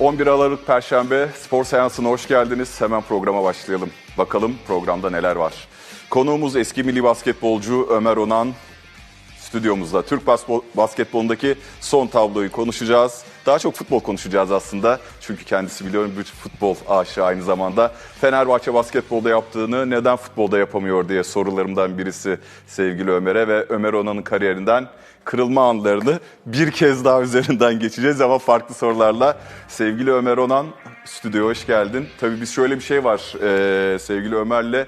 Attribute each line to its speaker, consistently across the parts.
Speaker 1: 11 Aralık Perşembe spor seansına hoş geldiniz. Hemen programa başlayalım. Bakalım programda neler var. Konuğumuz eski milli basketbolcu Ömer Onan stüdyomuzda. Türk basketbolundaki son tabloyu konuşacağız. Daha çok futbol konuşacağız aslında. Çünkü kendisi biliyorum bir futbol aşığı aynı zamanda. Fenerbahçe basketbolda yaptığını neden futbolda yapamıyor diye sorularımdan birisi sevgili Ömer'e ve Ömer Onan'ın kariyerinden kırılma anlarını bir kez daha üzerinden geçeceğiz ama farklı sorularla. Sevgili Ömer Onan, stüdyoya hoş geldin. Tabii biz şöyle bir şey var ee, sevgili Ömer'le.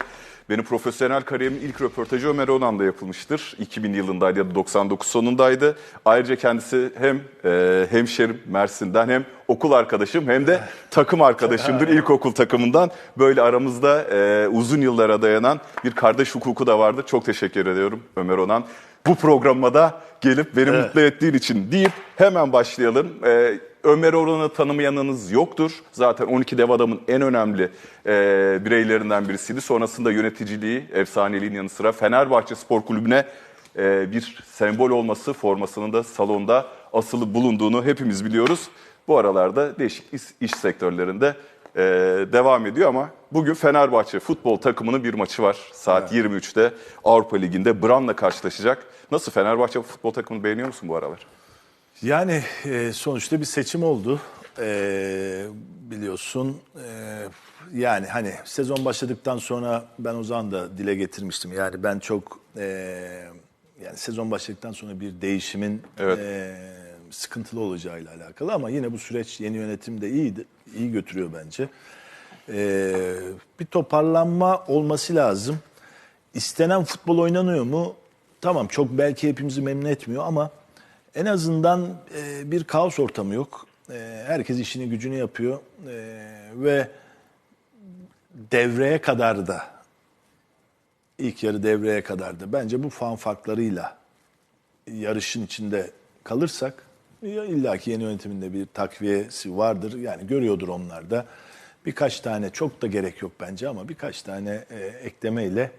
Speaker 1: Benim profesyonel kariyerimin ilk röportajı Ömer Onan'da yapılmıştır. 2000 yılındaydı ya da 99 sonundaydı. Ayrıca kendisi hem e, hemşerim Mersin'den hem okul arkadaşım hem de takım arkadaşımdır ilkokul takımından. Böyle aramızda e, uzun yıllara dayanan bir kardeş hukuku da vardı. Çok teşekkür ediyorum Ömer Onan. Bu programa da gelip beni mutlu ettiğin için deyip hemen başlayalım. E, Ömer Orhan'ı tanımayanınız yoktur. Zaten 12 dev adamın en önemli e, bireylerinden birisiydi. Sonrasında yöneticiliği, efsaneliğin yanı sıra Fenerbahçe Spor Kulübü'ne e, bir sembol olması, formasının da salonda asılı bulunduğunu hepimiz biliyoruz. Bu aralarda değişik iş, iş sektörlerinde e, devam ediyor ama bugün Fenerbahçe futbol takımının bir maçı var. Saat 23'te Avrupa Ligi'nde Bran'la karşılaşacak. Nasıl Fenerbahçe futbol takımını beğeniyor musun bu aralar?
Speaker 2: Yani e, sonuçta bir seçim oldu. E, biliyorsun. E, yani hani sezon başladıktan sonra ben o zaman da dile getirmiştim. Yani ben çok e, yani sezon başladıktan sonra bir değişimin
Speaker 1: Evet.
Speaker 2: e, sıkıntılı olacağıyla alakalı ama yine bu süreç yeni yönetim de iyiydi. iyi götürüyor bence. E, bir toparlanma olması lazım. İstenen futbol oynanıyor mu? Tamam çok belki hepimizi memnun etmiyor ama en azından e, bir kaos ortamı yok. E, herkes işini gücünü yapıyor E, ve devreye kadar da ilk yarı devreye kadar da bence bu fan farklarıyla yarışın içinde kalırsak ya illaki yeni yönetiminde bir takviyesi vardır. Yani görüyordur onlar da. Birkaç tane çok da gerek yok bence ama birkaç tane e, eklemeyle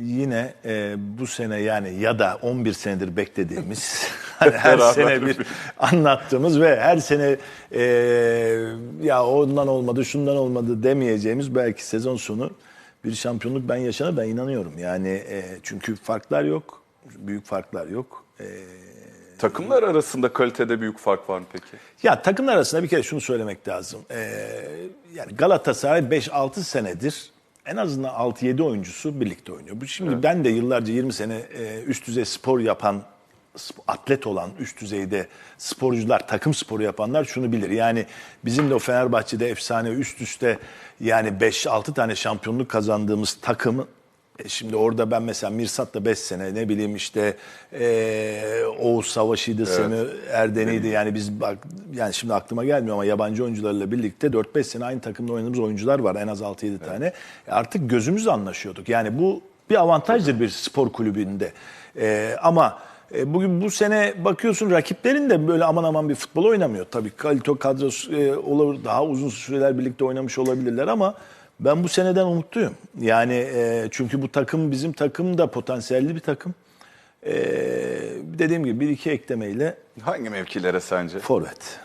Speaker 2: yine e, bu sene yani ya da 11 senedir beklediğimiz hani her sene bir anlattığımız ve her sene e, ya ondan olmadı şundan olmadı demeyeceğimiz belki sezon sonu bir şampiyonluk ben yaşanır ben inanıyorum. Yani e, çünkü farklar yok. Büyük farklar yok. E,
Speaker 1: Takımlar arasında kalitede büyük fark var mı peki?
Speaker 2: ya takımlar arasında bir kere şunu söylemek lazım. Ee, yani Galatasaray 5-6 senedir en azından 6-7 oyuncusu birlikte oynuyor. Şimdi ben de yıllarca 20 sene e, üst düzey spor yapan atlet olan üst düzeyde sporcular, takım sporu yapanlar şunu bilir. Yani bizim de o Fenerbahçe'de efsane üst üste yani 5-6 tane şampiyonluk kazandığımız takımın e, Şimdi orada ben mesela Mirsat'la 5 sene ne bileyim işte e, Oğuz Savaşı'ydı, Semih Erdeni'ydi. Yani biz bak yani şimdi aklıma gelmiyor ama yabancı oyuncularla birlikte 4-5 sene aynı takımda oynadığımız oyuncular var en az 6-7 tane. E, artık gözümüzle anlaşıyorduk. Yani bu bir avantajdır bir spor kulübünde. E, ama e, bugün bu sene bakıyorsun rakiplerin de böyle aman aman bir futbol oynamıyor. Tabii kalite kadrosu e, olur daha uzun süreler birlikte oynamış olabilirler ama ben bu seneden umutluyum. Yani e, çünkü bu takım bizim takım da potansiyelli bir takım. E, dediğim gibi bir iki eklemeyle
Speaker 1: Hangi mevkilere sence?
Speaker 2: forvet.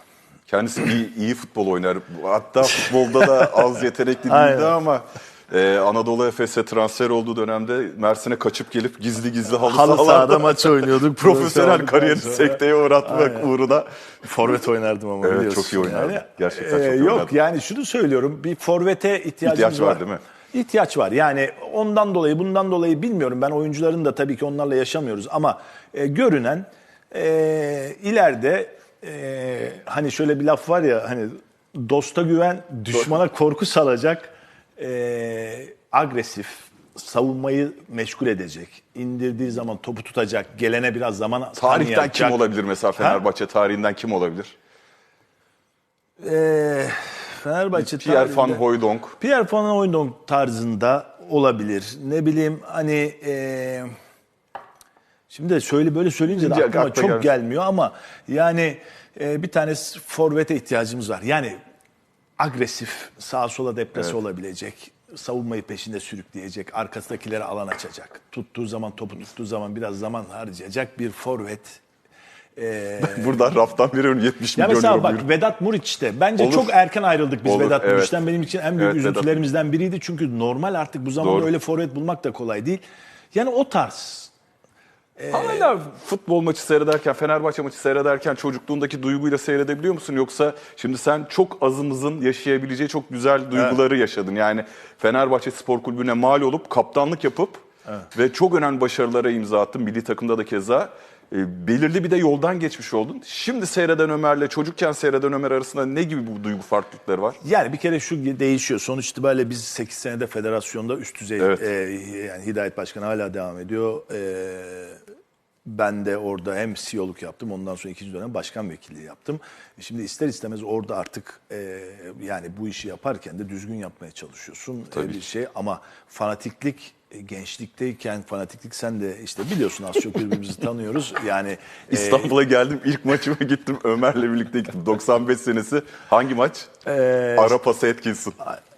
Speaker 1: Kendisi iyi, iyi futbol oynar. Hatta futbolda da az yetenekli değildi ama e, Anadolu Efes'e transfer olduğu dönemde Mersin'e kaçıp gelip gizli gizli halı,
Speaker 2: Halı sahada maç oynuyorduk.
Speaker 1: profesyonel kariyerini
Speaker 2: Sonra-
Speaker 1: sekteye uğratmak uğruna.
Speaker 2: Forvet oynardım ama
Speaker 1: Evet, çok iyi oynardın. Gerçekten çok iyi
Speaker 2: Yok
Speaker 1: oynardın.
Speaker 2: yani şunu söylüyorum bir forvete ihtiyacımız
Speaker 1: İhtiyaç var değil mi?
Speaker 2: İhtiyaç var. Yani ondan dolayı bundan dolayı bilmiyorum. Ben oyuncuların da tabii ki onlarla yaşamıyoruz ama e, görünen e, ileride e, hani şöyle bir laf var ya hani dosta güven düşmana korku salacak e, agresif savunmayı meşgul edecek. indirdiği zaman topu tutacak. Gelene biraz zaman
Speaker 1: Tarihten kim olabilir mesela Fenerbahçe tarihinden kim olabilir?
Speaker 2: E, Fenerbahçe
Speaker 1: Pierre Van Hooijdonk.
Speaker 2: Pierre Van Hooijdonk tarzında olabilir. Ne bileyim hani e, şimdi de söyle böyle söyleyince de aklıma
Speaker 1: akla
Speaker 2: çok gelmiyor ama yani e, bir tane forvete ihtiyacımız var. Yani agresif sağa sola deplase olabilecek savunmayı peşinde sürükleyecek, arkasındakilere alan açacak. Tuttuğu zaman, topu tuttuğu zaman biraz zaman harcayacak bir forvet
Speaker 1: Buradan raftan veriyorum 70
Speaker 2: Ya
Speaker 1: milyon
Speaker 2: mesela
Speaker 1: euro.
Speaker 2: bak
Speaker 1: buyurun.
Speaker 2: Vedat Muriç de bence
Speaker 1: Olur.
Speaker 2: çok erken ayrıldık biz
Speaker 1: Olur,
Speaker 2: Vedat
Speaker 1: evet.
Speaker 2: Muriç'ten. Benim için en büyük
Speaker 1: Evet,
Speaker 2: üzüntülerimizden biriydi. Çünkü normal artık bu zamanda
Speaker 1: Doğru.
Speaker 2: öyle forvet bulmak da kolay değil. Yani o tarz.
Speaker 1: Hala futbol maçı seyrederken, Fenerbahçe maçı seyrederken çocukluğundaki duyguyla seyredebiliyor musun? Yoksa şimdi sen çok azımızın yaşayabileceği çok güzel duyguları yaşadın. Yani Fenerbahçe Spor Kulübü'ne mal olup kaptanlık yapıp ve çok önemli başarılara imza attın. Milli takımda da keza. E, belirli bir de yoldan geçmiş oldun. Şimdi seyreden Ömer'le çocukken seyreden Ömer arasında ne gibi bu duygu farklılıkları var?
Speaker 2: Yani bir kere şu değişiyor. Sonuç itibariyle biz 8 senede federasyonda üst düzey
Speaker 1: Evet.
Speaker 2: e, yani Hidayet Başkanı hala devam ediyor. E, ben de orada hem CEO'luk yaptım. Ondan sonra ikinci dönem başkan vekilliği yaptım. E, Şimdi ister istemez orada artık e, yani bu işi yaparken de düzgün yapmaya çalışıyorsun. E, bir şey ama fanatiklik e, gençlikteyken fanatiklik sen de işte biliyorsun az çok birbirimizi tanıyoruz. Yani e,
Speaker 1: İstanbul'a geldim ilk maçıma gittim Ömer'le birlikte gittim. 95 senesi hangi maç? Ara pası Atkinson.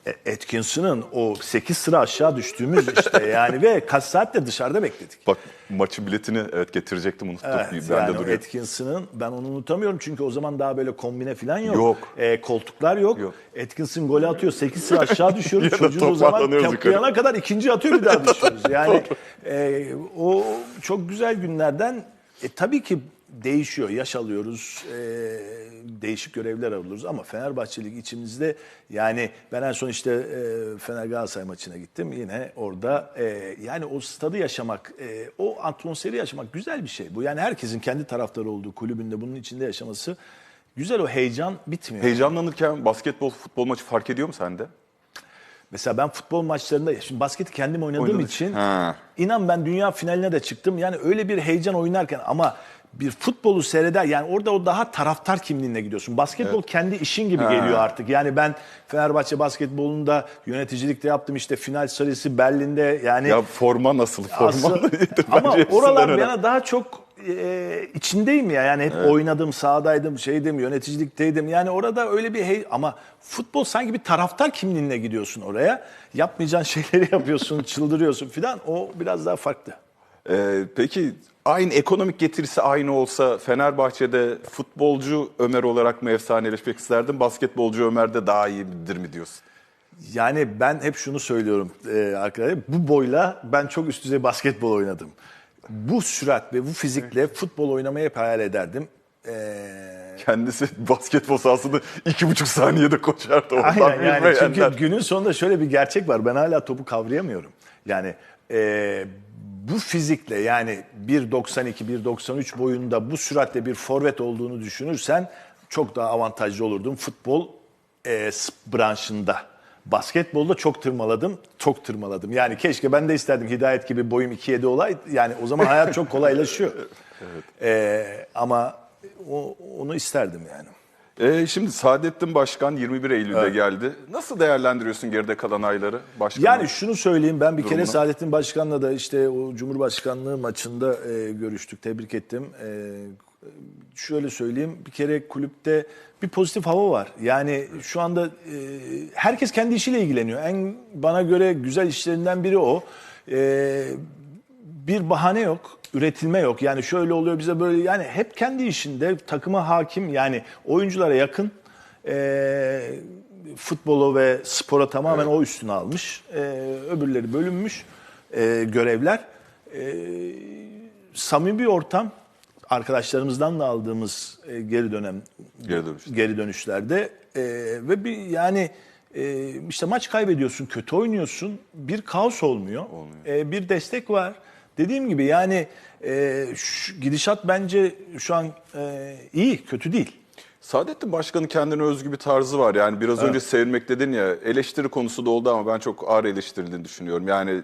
Speaker 2: E, Atkinson'ın o 8 sıra aşağı düştüğümüz işte yani ve kaç saatte dışarıda bekledik.
Speaker 1: Bak maçın biletini evet getirecektim unuttum.
Speaker 2: Evet,
Speaker 1: ben
Speaker 2: yani
Speaker 1: de duruyor.
Speaker 2: Atkinson'ın ben onu unutamıyorum çünkü o zaman daha böyle kombine falan yok.
Speaker 1: Yok.
Speaker 2: E, koltuklar yok.
Speaker 1: Yok.
Speaker 2: Atkinson golü atıyor 8 sıra aşağı düşüyoruz. Çocuğun o zaman kaplayana kadar ikinci atıyor bir daha düşüyoruz. Yani e, o çok güzel günlerden e, tabii ki değişiyor. Yaş alıyoruz. e, değişik görevler alıyoruz ama Fenerbahçelik içimizde yani ben en son işte e, Fener Galatasaray maçına gittim. Yine orada e, yani o stadı yaşamak, e, o atmosferi yaşamak güzel bir şey. Bu yani herkesin kendi taraftarı olduğu kulübünde bunun içinde yaşaması güzel o heyecan bitmiyor.
Speaker 1: Heyecanlanırken basketbol, futbol maçı fark ediyor mu sende?
Speaker 2: Mesela ben futbol maçlarında, şimdi basketi kendim oynadığım
Speaker 1: Oynadın.
Speaker 2: için
Speaker 1: Ha.
Speaker 2: inan ben dünya finaline de çıktım. Yani öyle bir heyecan oynarken ama bir futbolu seyreder yani orada o daha taraftar kimliğine gidiyorsun. Basketbol kendi işin gibi geliyor artık. Yani ben Fenerbahçe basketbolunda yöneticilikte yaptım işte final serisi Berlin'de yani
Speaker 1: Ya forma nasıl? Forma
Speaker 2: Asıl- ama oralar bana daha çok e, içindeyim ya. Yani hep oynadım, sahadaydım, şeydim, yöneticilikteydim. Yani orada öyle bir hey ama futbol sanki bir taraftar kimliğine gidiyorsun oraya. Yapmayacağın şeyleri yapıyorsun, çıldırıyorsun filan. O biraz daha farklı.
Speaker 1: Ee, peki aynı ekonomik getirisi aynı olsa Fenerbahçe'de futbolcu Ömer olarak mı efsaneleşmek isterdin? Basketbolcu Ömer de daha iyidir mi diyorsun?
Speaker 2: Yani ben hep şunu söylüyorum e, arkadaşlar. Bu boyla ben çok üst düzey basketbol oynadım. Bu sürat ve bu fizikle futbol oynamayı hep hayal ederdim. Eee
Speaker 1: Kendisi basketbol sahasında iki buçuk saniyede koşardı.
Speaker 2: Aynen yani çünkü günün sonunda şöyle bir gerçek var. Ben hala topu kavrayamıyorum. Yani e, bu fizikle yani 1.92, 1.93 boyunda bu süratle bir forvet olduğunu düşünürsen çok daha avantajlı olurdum futbol e, branşında. Basketbolda çok tırmaladım, çok tırmaladım. Yani keşke ben de isterdim Hidayet gibi boyum 2.7 olaydı. Yani o zaman hayat çok kolaylaşıyor. E, ama o, onu isterdim yani.
Speaker 1: Ee, şimdi Saadettin Başkan 21 Eylül'de geldi. Nasıl değerlendiriyorsun geride kalan ayları? Başkanım?
Speaker 2: Yani şunu söyleyeyim ben bir kere
Speaker 1: Durumunu.
Speaker 2: Saadettin Başkan'la da işte o Cumhurbaşkanlığı maçında e, görüştük, tebrik ettim. E, şöyle söyleyeyim bir kere kulüpte bir pozitif hava var. Yani şu anda e, herkes kendi işiyle ilgileniyor. En bana göre güzel işlerinden biri o. E, bir bahane yok, üretilme yok. Yani şöyle oluyor bize böyle yani hep kendi işinde takıma hakim yani oyunculara yakın. Ee, futbolu ve spora tamamen o üstüne almış. Ee, öbürleri bölünmüş ee, görevler. Ee, samimi bir ortam. Arkadaşlarımızdan da aldığımız e, geri dönem
Speaker 1: Geri dönüş.
Speaker 2: geri dönüşlerde Ee, ve bir yani e, işte maç kaybediyorsun, kötü oynuyorsun, bir kaos olmuyor, Ee, bir destek var. Dediğim gibi yani e, şu, gidişat bence şu an e, iyi, kötü değil.
Speaker 1: Saadettin Başkan'ın kendine özgü bir tarzı var. Yani biraz önce sevinmek dedin ya eleştiri konusu da oldu ama ben çok ağır eleştirildiğini düşünüyorum. Yani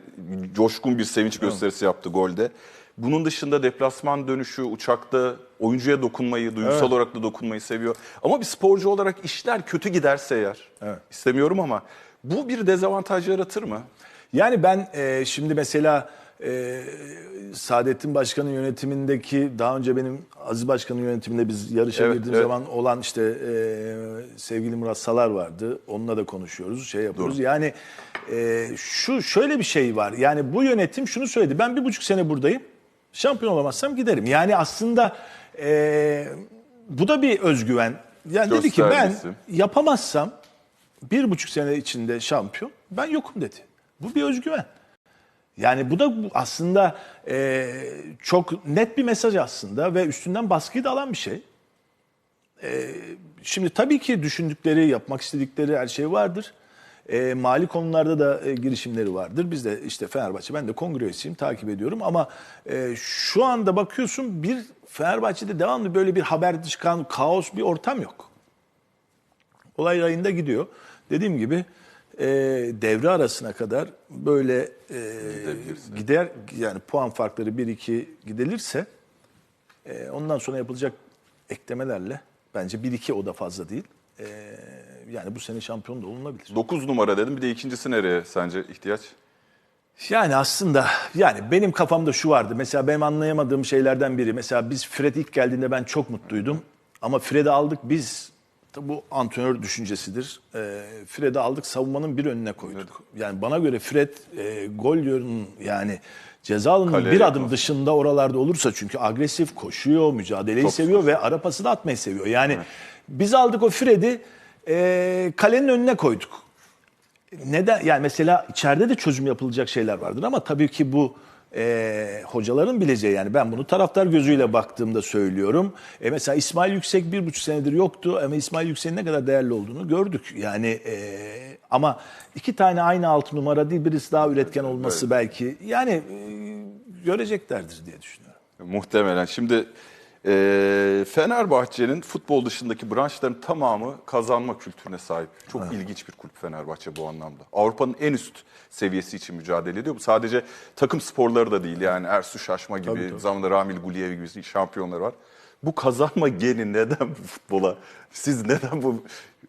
Speaker 1: coşkun bir sevinç gösterisi yaptı golde. Bunun dışında deplasman dönüşü, uçakta oyuncuya dokunmayı, duygusal olarak da dokunmayı seviyor. Ama bir sporcu olarak işler kötü giderse eğer, istemiyorum ama bu bir dezavantaj yaratır mı?
Speaker 2: Yani ben e, şimdi mesela e, Saadettin Başkan'ın yönetimindeki daha önce benim Aziz Başkan'ın yönetiminde biz yarışa
Speaker 1: Evet,
Speaker 2: girdiğimiz
Speaker 1: evet.
Speaker 2: zaman olan işte e, sevgili Murat Salar vardı. Onunla da konuşuyoruz, şey yapıyoruz. Yani e, şu şöyle bir şey var. Yani bu yönetim şunu söyledi. Ben bir buçuk sene buradayım. Şampiyon olamazsam giderim. Yani aslında e, bu da bir özgüven. Yani dedi ki ben
Speaker 1: Göstergesi.
Speaker 2: yapamazsam bir buçuk sene içinde şampiyon ben yokum dedi. Bu bir özgüven. Yani bu da aslında e, çok net bir mesaj aslında ve üstünden baskıyı da alan bir şey. E, şimdi tabii ki düşündükleri, yapmak istedikleri her şey vardır. E, mali konularda da e, girişimleri vardır. Biz de işte Fenerbahçe, ben de kongre üyesiyim, takip ediyorum. Ama e, şu anda bakıyorsun bir Fenerbahçe'de devamlı böyle bir haber çıkan kaos bir ortam yok. Olay rayında gidiyor. Dediğim gibi e, devre arasına kadar böyle e, gider yani puan farkları 1-2 gidilirse e, ondan sonra yapılacak eklemelerle bence 1-2 o da fazla değil. E, yani bu sene şampiyon da olunabilir.
Speaker 1: 9 numara dedim. Bir de ikincisi nereye sence ihtiyaç?
Speaker 2: Yani aslında yani benim kafamda şu vardı. Mesela benim anlayamadığım şeylerden biri. Mesela biz Fred ilk geldiğinde ben çok mutluydum. Ama Fred'i aldık biz. Bu antrenör düşüncesidir. E, Fred'i aldık savunmanın bir önüne koyduk. Yani bana göre Fred e, gol yönünün yani ceza alanının bir adım dışında oralarda olursa çünkü agresif koşuyor, mücadeleyi
Speaker 1: Çok
Speaker 2: seviyor ve ara pası da atmayı seviyor. Yani biz aldık o Fred'i e, kalenin önüne koyduk. Neden? Yani mesela içeride de çözüm yapılacak şeyler vardır ama tabii ki bu e, hocaların bileceği yani ben bunu taraftar gözüyle baktığımda söylüyorum. E mesela İsmail Yüksek bir buçuk senedir yoktu ama İsmail Yüksek'in ne kadar değerli olduğunu gördük. Yani e, ama iki tane aynı altı numara değil birisi daha üretken olması belki yani e, göreceklerdir diye düşünüyorum.
Speaker 1: Muhtemelen. Şimdi e, Fenerbahçe'nin futbol dışındaki branşların tamamı kazanma kültürüne sahip. Çok ilginç bir kulüp Fenerbahçe bu anlamda. Avrupa'nın en üst seviyesi için mücadele ediyor. Bu sadece takım sporları da değil. Yani Ersu Şaşma gibi,
Speaker 2: Tabii, tabii.
Speaker 1: zamanında Ramil Guliyev gibi şampiyonlar var. Bu kazanma geni neden bu futbola? Siz neden bu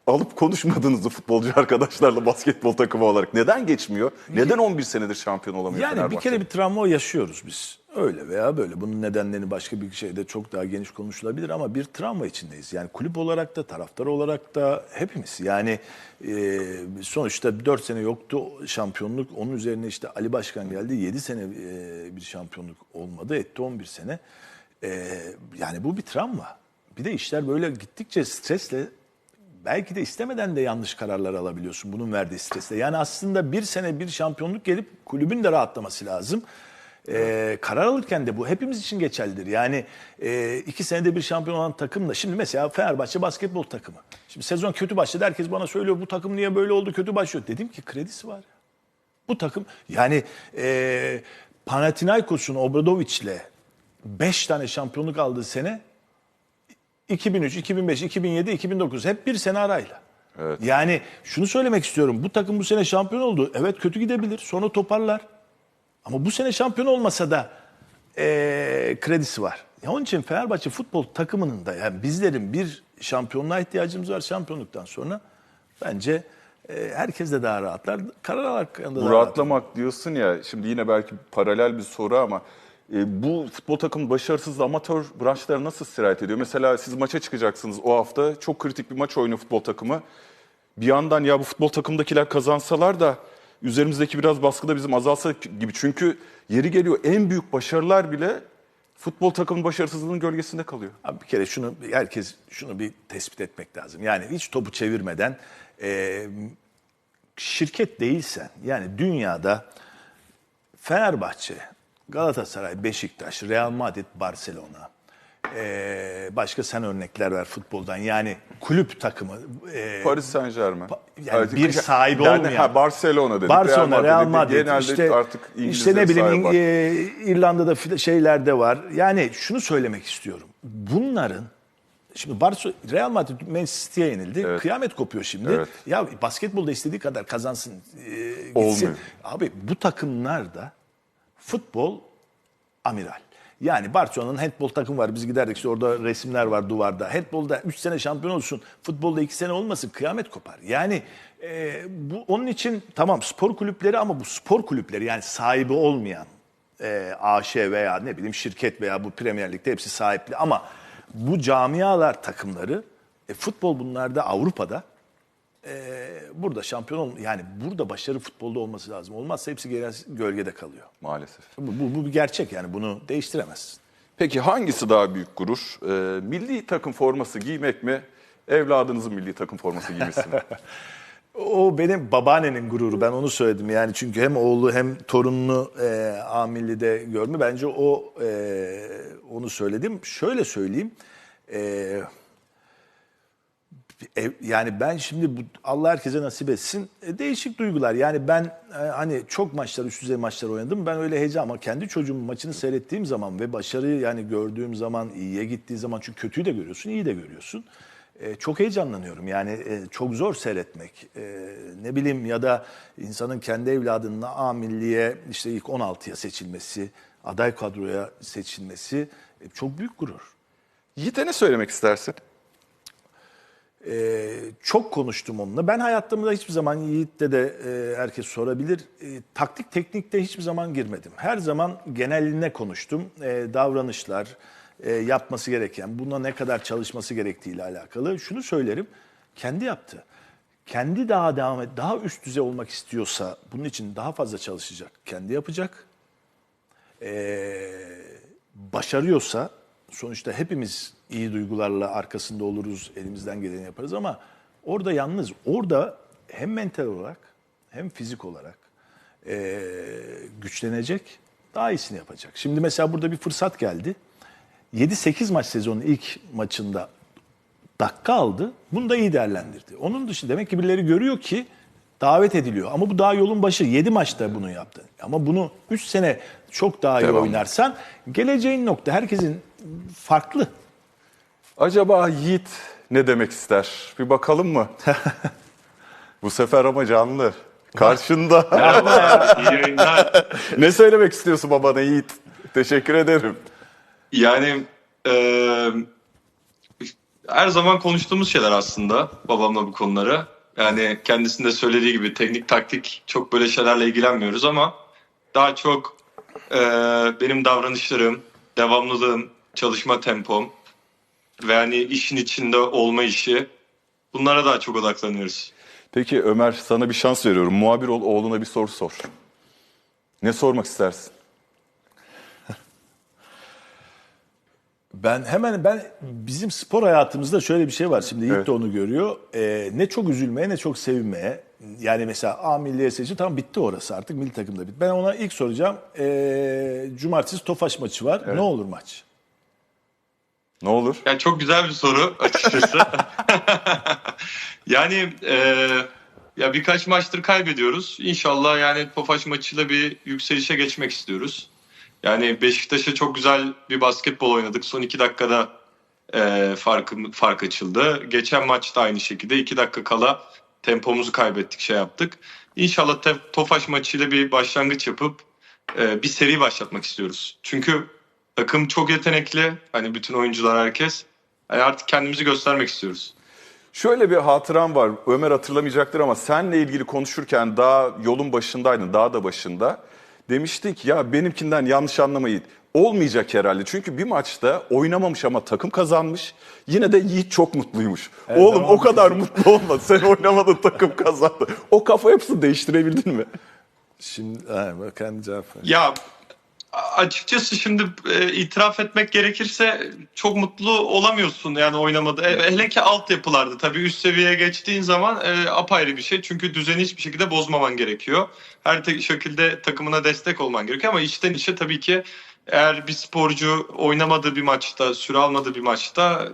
Speaker 1: alıp konuşmadınız mı futbolcu arkadaşlarla basketbol takımı olarak? Neden geçmiyor? Neden 11 senedir şampiyon olamıyor
Speaker 2: Yani bir
Speaker 1: Fenerbahçe?
Speaker 2: kere bir travma yaşıyoruz biz. Öyle veya böyle. Bunun nedenlerini başka bir şeyde çok daha geniş konuşulabilir ama bir travma içindeyiz. Yani kulüp olarak da, taraftar olarak da hepimiz. Yani e, sonuçta 4 sene yoktu şampiyonluk. Onun üzerine işte Ali Başkan geldi. 7 sene e, bir şampiyonluk olmadı. Etti 11 sene. E, yani bu bir travma. Bir de işler böyle gittikçe stresle belki de istemeden de yanlış kararlar alabiliyorsun bunun verdiği stresle. Yani aslında bir sene bir şampiyonluk gelip kulübün de rahatlaması lazım. Ee, karar alırken de bu hepimiz için geçerlidir. Yani e, iki senede bir şampiyon olan takımla şimdi mesela Fenerbahçe basketbol takımı. Şimdi sezon kötü başladı herkes bana söylüyor bu takım niye böyle oldu kötü başlıyor. Dedim ki kredisi var. Bu takım yani e, Panathinaikos'un Obradovic'le 5 tane şampiyonluk aldığı sene 2003, 2005, 2007, 2009 hep bir sene arayla. Yani şunu söylemek istiyorum. Bu takım bu sene şampiyon oldu. Evet kötü gidebilir. Sonra toparlar. Ama bu sene şampiyon olmasa da eee, kredisi var. Ya onun için Fenerbahçe futbol takımının da yani bizlerin bir şampiyonluğa ihtiyacımız var. Şampiyonluktan sonra bence eee, herkes de daha rahatlar. Karar hakkında
Speaker 1: Bu rahatlamak diyorsun ya, şimdi yine belki paralel bir soru ama e, bu futbol takımı başarısız amatör branşlara nasıl sirayet ediyor? Mesela siz maça çıkacaksınız o hafta, çok kritik bir maç oynuyor futbol takımı. Bir yandan ya bu futbol takımdakiler kazansalar da üzerimizdeki biraz baskı da bizim azalsa gibi. Çünkü yeri geliyor en büyük başarılar bile futbol takımının başarısızlığının gölgesinde kalıyor.
Speaker 2: Abi bir kere şunu herkes şunu bir tespit etmek lazım. Yani hiç topu çevirmeden e, şirket değilsen yani dünyada Fenerbahçe, Galatasaray, Beşiktaş, Real Madrid, Barcelona e, başka sen örnekler ver futboldan. Yani kulüp takımı e,
Speaker 1: Paris Saint Germain.
Speaker 2: yani bir sahibi
Speaker 1: Yani,
Speaker 2: olmayan.
Speaker 1: Ha, Barcelona dedik.
Speaker 2: Barcelona, Real
Speaker 1: dedik.
Speaker 2: Madrid,
Speaker 1: Genelde
Speaker 2: işte,
Speaker 1: artık
Speaker 2: işte ne bileyim e, İrlanda'da fi- şeyler de var. Yani şunu söylemek istiyorum. Bunların Şimdi Barcelona, Real Madrid Manchester City'ye yenildi.
Speaker 1: Evet.
Speaker 2: Kıyamet kopuyor şimdi.
Speaker 1: Evet.
Speaker 2: Ya basketbolda istediği kadar kazansın, e, gitsin.
Speaker 1: Olmuyor.
Speaker 2: Abi bu takımlarda futbol amiral. Yani Barcelona'nın handbol takımı var. Biz giderdik işte orada resimler var duvarda. Handbolda 3 sene şampiyon olsun. Futbolda 2 sene olmasın. Kıyamet kopar. Yani e, bu onun için tamam spor kulüpleri ama bu spor kulüpleri yani sahibi olmayan e, AŞ veya ne bileyim şirket veya bu Premier Lig'de hepsi sahipli ama bu camialar takımları e, futbol bunlarda Avrupa'da e, burada şampiyon ol yani burada başarı futbolda olması lazım. Olmazsa hepsi gölgede kalıyor.
Speaker 1: Maalesef.
Speaker 2: Bu, bu, bu bir gerçek yani bunu değiştiremezsin.
Speaker 1: Peki hangisi daha büyük gurur? Ee, milli takım forması giymek mi? Evladınızın milli takım forması giymesi mi?
Speaker 2: O benim babaannenin gururu. Ben onu söyledim. Yani çünkü hem oğlu hem torununu e, A millide görme. Bence o e, onu söyledim. Şöyle söyleyeyim. E, ev- yani ben şimdi bu, Allah herkese nasip etsin. e, değişik duygular. Yani ben e, hani çok maçlar, üst düzey maçlar oynadım. Ben öyle heyecan ama kendi çocuğumun maçını seyrettiğim zaman ve başarıyı yani gördüğüm zaman, iyiye gittiği zaman çünkü kötüyü de görüyorsun, iyi de görüyorsun. E, çok heyecanlanıyorum. Yani e, çok zor seyretmek. E, ne bileyim ya da insanın kendi evladının A milliye işte ilk 16'ya seçilmesi, aday kadroya seçilmesi e, çok büyük gurur.
Speaker 1: Yiğit'e ne söylemek istersin?
Speaker 2: Ee, çok konuştum onunla. Ben hayatımda hiçbir zaman Yiğit'le de e, herkes sorabilir. E, taktik teknikte hiçbir zaman girmedim. Her zaman geneline konuştum. E, davranışlar, e, yapması gereken, buna ne kadar çalışması gerektiğiyle alakalı. Şunu söylerim, kendi yaptı. Kendi daha devam et, daha üst düzey olmak istiyorsa bunun için daha fazla çalışacak. Kendi yapacak. Ee, başarıyorsa sonuçta hepimiz iyi duygularla arkasında oluruz, elimizden geleni yaparız ama orada yalnız, orada hem mental olarak hem fizik olarak ee, güçlenecek, daha iyisini yapacak. Şimdi mesela burada bir fırsat geldi. 7-8 maç sezonun ilk maçında dakika aldı. Bunu da iyi değerlendirdi. Onun dışında demek ki birileri görüyor ki davet ediliyor. Ama bu daha yolun başı. 7 maçta bunu yaptı. Ama bunu 3 sene çok daha iyi
Speaker 1: Devam.
Speaker 2: oynarsan geleceğin nokta herkesin farklı.
Speaker 1: Acaba Yiğit ne demek ister? Bir bakalım mı? Bu sefer ama canlı. Karşında.
Speaker 3: İyi yayınlar.
Speaker 1: ne söylemek istiyorsun babana Yiğit? Teşekkür ederim.
Speaker 3: Yani eee, her zaman konuştuğumuz şeyler aslında babamla bu konuları. Yani kendisinde söylediği gibi teknik taktik çok böyle şeylerle ilgilenmiyoruz ama daha çok eee, benim davranışlarım, devamlılığım, çalışma tempom ve yani işin içinde olma işi bunlara daha çok odaklanıyoruz.
Speaker 1: Peki Ömer sana bir şans veriyorum. Muhabir ol oğluna bir soru sor. Ne sormak istersin?
Speaker 2: Ben hemen ben bizim spor hayatımızda şöyle bir şey var. Şimdi Yiğit
Speaker 1: Evet.
Speaker 2: de onu görüyor. Ee, ne çok üzülmeye ne çok sevinmeye. Yani mesela A milliye seçildi. Tamam bitti orası artık. Milli takımda bitti. Ben ona ilk soracağım. Ee, cumartesi Tofaş maçı var. Ne olur maç?
Speaker 1: Ne olur?
Speaker 3: Yani çok güzel bir soru açıkçası. yani e, ya birkaç maçtır kaybediyoruz. İnşallah yani Tofaş maçıyla bir yükselişe geçmek istiyoruz. Yani Beşiktaş'a çok güzel bir basketbol oynadık. Son iki dakikada e, farkı, fark açıldı. Geçen maçta aynı şekilde iki dakika kala tempomuzu kaybettik, şey yaptık. İnşallah Tofaş maçıyla bir başlangıç yapıp e, bir seri başlatmak istiyoruz. Çünkü takım çok yetenekli. Hani bütün oyuncular herkes. Yani artık kendimizi göstermek istiyoruz.
Speaker 1: Şöyle bir hatıram var. Ömer hatırlamayacaktır ama senle ilgili konuşurken daha yolun başındaydın, daha da başında. Demiştik ya benimkinden yanlış anlamayın. Olmayacak herhalde. Çünkü bir maçta oynamamış ama takım kazanmış. Yine de Yiğit çok mutluymuş. Oğlum
Speaker 2: tamam.
Speaker 1: o kadar mutlu olma. Sen oynamadın takım kazandı. O kafa yapısını değiştirebildin mi?
Speaker 2: Şimdi ha, bak kendi cevap ver.
Speaker 3: Ya açıkçası şimdi e, itiraf etmek gerekirse çok mutlu olamıyorsun yani oynamadı. E, hele ki altyapılarda tabii üst seviyeye geçtiğin zaman e, apayrı bir şey. Çünkü düzeni hiçbir şekilde bozmaman gerekiyor. Her te- şekilde takımına destek olman gerekiyor ama içten içe tabii ki eğer bir sporcu oynamadığı bir maçta, süre almadığı bir maçta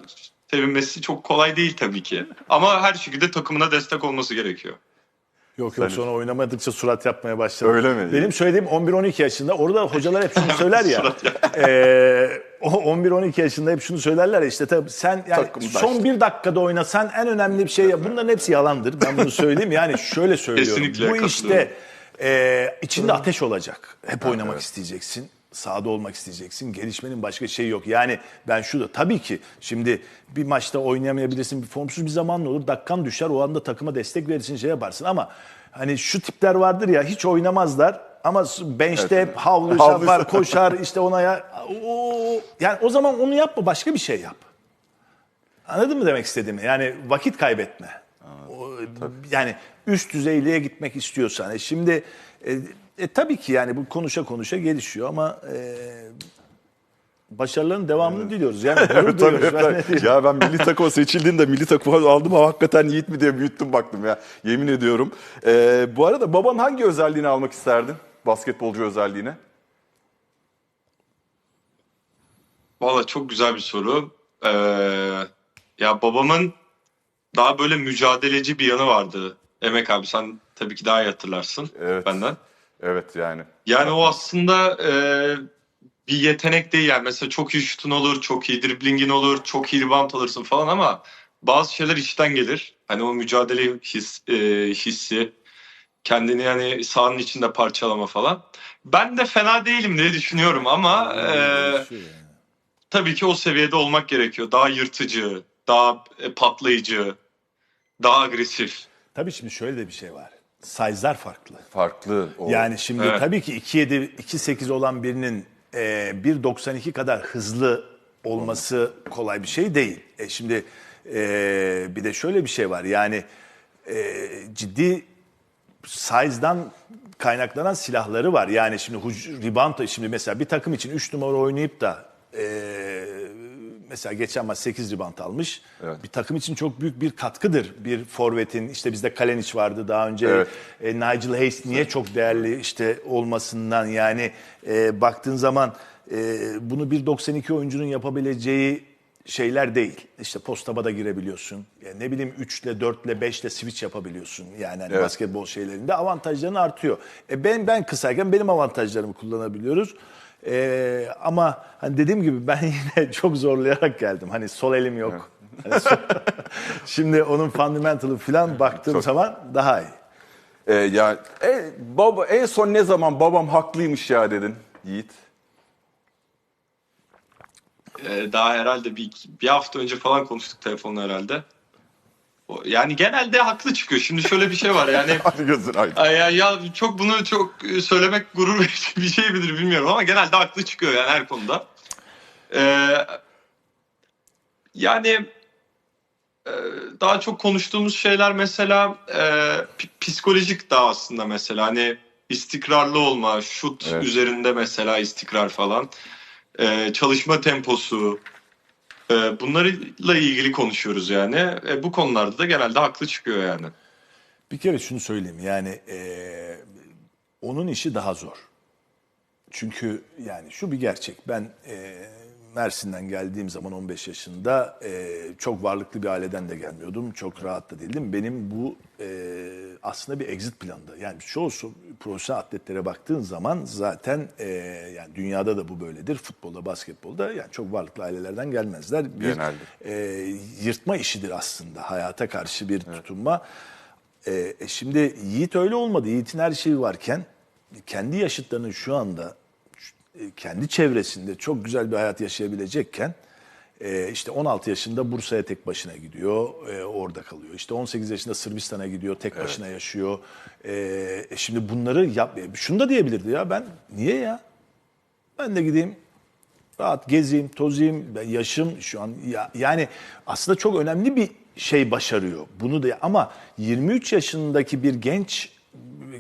Speaker 3: sevinmesi çok kolay değil tabii ki. Ama her şekilde takımına destek olması gerekiyor.
Speaker 2: Yok yok
Speaker 1: Sen-
Speaker 2: sonra oynamadıkça surat yapmaya başladı.
Speaker 1: Öyle mi?
Speaker 2: Benim söylediğim 11-12 yaşında. Orada hocalar hep şunu söyler ya. Eee, o 11-12 yaşında hep şunu söylerler ya işte tabii sen yani
Speaker 1: Takımdaş.
Speaker 2: son bir dakikada oynasan en önemli bir şey ya. Bunların hepsi yalandır. Ben bunu söyleyeyim. Yani şöyle söylüyorum.
Speaker 3: Kesinlikle
Speaker 2: Bu
Speaker 3: katılıyorum.
Speaker 2: işte eee, içinde ateş olacak. Hep oynamak isteyeceksin. Sahada olmak isteyeceksin. Gelişmenin başka şeyi yok. Yani ben şu da tabii ki şimdi bir maçta oynayamayabilirsin. Bir formsuz bir zaman olur. Dakikan düşer. O anda takıma destek verirsin şey yaparsın ama hani şu tipler vardır ya hiç oynamazlar ama bench'te
Speaker 1: Evet.
Speaker 2: hep havlu yapar, koşar işte ona ya. O, yani o zaman onu yapma başka bir şey yap. Anladın mı demek istediğimi? Yani vakit kaybetme. O, yani üst düzeyliğe gitmek istiyorsan. E şimdi e, e, tabii ki yani bu konuşa konuşa gelişiyor ama e, başarıların devamını diliyoruz. Yani gurur
Speaker 1: Tabii,
Speaker 2: duyuyoruz. Ben ne
Speaker 1: tabii.
Speaker 2: diyeyim?
Speaker 1: ya ben milli takıma seçildiğinde milli takıma aldım ama hakikaten Yiğit mi diye büyüttüm baktım ya. Yemin ediyorum. Ee, bu arada baban hangi özelliğini almak isterdin? Basketbolcu özelliğini.
Speaker 3: Valla çok güzel bir soru. Ee, ya babamın daha böyle mücadeleci bir yanı vardı. Emek abi sen tabii ki daha iyi hatırlarsın
Speaker 1: Evet.
Speaker 3: benden.
Speaker 1: Evet yani.
Speaker 3: Yani o aslında e, bir yetenek değil yani. Mesela çok iyi şutun olur, çok iyi driblingin olur, çok iyi rebound alırsın falan ama bazı şeyler içten gelir. Hani o mücadele his, e, hissi, kendini yani sahanın içinde parçalama falan. Ben de fena değilim diye düşünüyorum ama e, tabii ki o seviyede olmak gerekiyor. Daha yırtıcı, daha e, patlayıcı, daha agresif.
Speaker 2: Tabii şimdi şöyle de bir şey var. Size'lar farklı.
Speaker 1: Farklı. O.
Speaker 2: Yani şimdi
Speaker 3: Evet.
Speaker 2: tabii ki 2.7, 2.8 olan birinin e, 1.92 kadar hızlı olması kolay bir şey değil. E şimdi e, bir de şöyle bir şey var. Yani e, ciddi size'dan kaynaklanan silahları var. Yani şimdi da- şimdi mesela bir takım için 3 numara oynayıp da e, mesela geçen maç 8 rebound almış.
Speaker 1: Evet.
Speaker 2: Bir takım için çok büyük bir katkıdır. Bir forvetin işte bizde Kalenic vardı daha önce.
Speaker 1: Evet.
Speaker 2: E, Nigel Hayes niye çok değerli işte olmasından yani e, baktığın zaman e, bunu 1.92 oyuncunun yapabileceği şeyler değil. İşte postaba da girebiliyorsun. Ya ne bileyim 3 ile 4 ile 5 ile switch yapabiliyorsun. Yani hani
Speaker 1: Evet.
Speaker 2: basketbol şeylerinde avantajların artıyor. E ben ben kısayken benim avantajlarımı kullanabiliyoruz. E, ama hani dediğim gibi ben yine çok zorlayarak geldim. Hani sol elim yok. Hani sol- Şimdi onun fundamental'ı falan baktığım zaman daha iyi.
Speaker 1: Ee, ya e, baba en son ne zaman babam haklıymış ya dedin Yiğit?
Speaker 3: Ee, daha herhalde bir, bir hafta önce falan konuştuk telefonla herhalde. Yani genelde haklı çıkıyor. Şimdi şöyle bir şey var yani
Speaker 1: Hadi gözün aydın.
Speaker 3: Ay, Ya, ya çok bunu çok e, söylemek gurur verici bir şey midir bilmiyorum ama genelde haklı çıkıyor yani her konuda. Ee, yani e, daha çok konuştuğumuz şeyler mesela e, psikolojik daha aslında mesela hani istikrarlı olma, şut
Speaker 1: Evet.
Speaker 3: üzerinde mesela istikrar falan, Ee, çalışma temposu, e, bunlarla ilgili konuşuyoruz yani. E, bu konularda da genelde haklı çıkıyor yani.
Speaker 2: Bir kere şunu söyleyeyim yani eee, onun işi daha zor. Çünkü yani şu bir gerçek. Ben eee, Mersin'den geldiğim zaman 15 yaşında eee, çok varlıklı bir aileden de gelmiyordum. Çok rahat da değildim. Benim bu eee, aslında bir exit plandı. Yani çoğu so- profesyonel atletlere baktığın zaman zaten eee, yani dünyada da bu böyledir. Futbolda, basketbolda yani çok varlıklı ailelerden gelmezler. Bir
Speaker 1: Genelde.
Speaker 2: eee, yırtma işidir aslında. Hayata karşı bir tutunma. Ee, e, şimdi Yiğit öyle olmadı. Yiğit'in her şeyi varken kendi yaşıtlarının şu anda e, kendi çevresinde çok güzel bir hayat yaşayabilecekken e, işte 16 yaşında Bursa'ya tek başına gidiyor, e, orada kalıyor. İşte 18 yaşında Sırbistan'a gidiyor, tek başına yaşıyor. E, e, şimdi bunları yap, e, şunu da diyebilirdi ya ben niye ya? Ben de gideyim rahat gezeyim, tozayım. Ben yaşım şu an ya, yani aslında çok önemli bir şey başarıyor. Bunu da ama 23 yaşındaki bir genç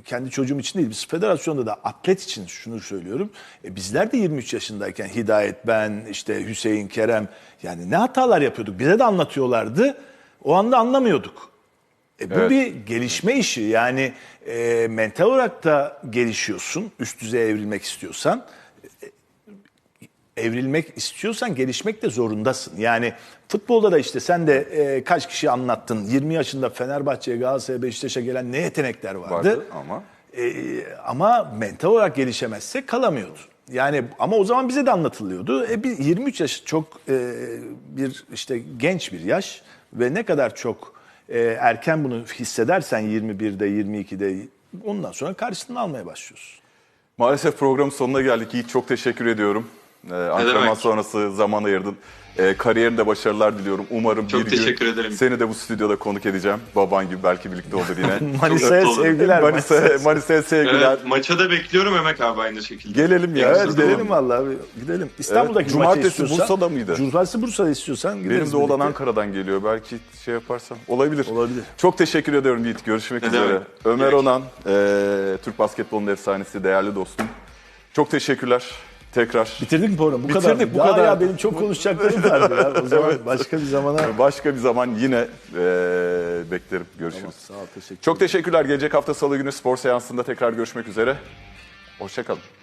Speaker 2: kendi çocuğum için değil, biz federasyonda da atlet için şunu söylüyorum. E, bizler de 23 yaşındayken Hidayet, ben, işte Hüseyin, Kerem yani ne hatalar yapıyorduk. Bize de anlatıyorlardı. O anda anlamıyorduk. E, bu
Speaker 1: Evet.
Speaker 2: bir gelişme işi. Yani e, mental olarak da gelişiyorsun. Üst düzeye evrilmek istiyorsan evrilmek istiyorsan gelişmek de zorundasın. Yani futbolda da işte sen de e, kaç kişi anlattın. 20 yaşında Fenerbahçe'ye, Galatasaray'a, Beşiktaş'a gelen ne yetenekler vardı.
Speaker 1: Vardı ama
Speaker 2: E, ama mental olarak gelişemezse kalamıyordu. Yani ama o zaman bize de anlatılıyordu. E, bir 23 yaş çok e, bir işte genç bir yaş ve ne kadar çok e, erken bunu hissedersen 21'de, 22'de ondan sonra karşılığını almaya başlıyorsun.
Speaker 1: maalesef programın sonuna geldik. Yiğit çok teşekkür ediyorum. Ee, antrenman
Speaker 3: demek?
Speaker 1: sonrası zaman ayırdın. Ee, kariyerinde başarılar diliyorum. Umarım
Speaker 3: Çok
Speaker 1: bir
Speaker 3: teşekkür
Speaker 1: gün
Speaker 3: ederim.
Speaker 1: seni de bu stüdyoda konuk edeceğim. Baban gibi belki birlikte olur yine.
Speaker 2: Manisa'ya sevgiler.
Speaker 1: Manisa, Manisa'ya sevgiler.
Speaker 3: Evet, maça da bekliyorum Emek abi aynı şekilde.
Speaker 1: Gelelim ya. Evet.
Speaker 2: Gidelim vallahi abi, gidelim. İstanbul'daki
Speaker 1: Evet,
Speaker 2: maçı
Speaker 1: cumartesi
Speaker 2: istiyorsan.
Speaker 1: Bursa'da mıydı?
Speaker 2: Cumartesi Bursa'da istiyorsan gideriz.
Speaker 1: Benim de
Speaker 2: birlikte.
Speaker 1: Ankara'dan geliyor. Belki şey yaparsam. Olabilir.
Speaker 2: Olabilir.
Speaker 1: Çok teşekkür ediyorum Yiğit. Görüşmek
Speaker 3: Ne
Speaker 1: üzere.
Speaker 3: demek.
Speaker 1: Ömer
Speaker 3: Gerek.
Speaker 1: Onan, e, Türk basketbolunun efsanesi, değerli dostum. Çok teşekkürler. Tekrar
Speaker 2: Bitirdik mi programı? Bu
Speaker 1: Bitirdik,
Speaker 2: kadar.
Speaker 1: bu
Speaker 2: Daha
Speaker 1: kadar.
Speaker 2: ya benim çok konuşacaklarım vardı ya. O zaman başka bir zamana.
Speaker 1: başka bir zaman yine e, beklerim. Görüşürüz.
Speaker 2: Sağ ol, teşekkür
Speaker 1: Çok teşekkürler. Gelecek hafta Salı günü spor seansında tekrar görüşmek üzere. Hoşçakalın.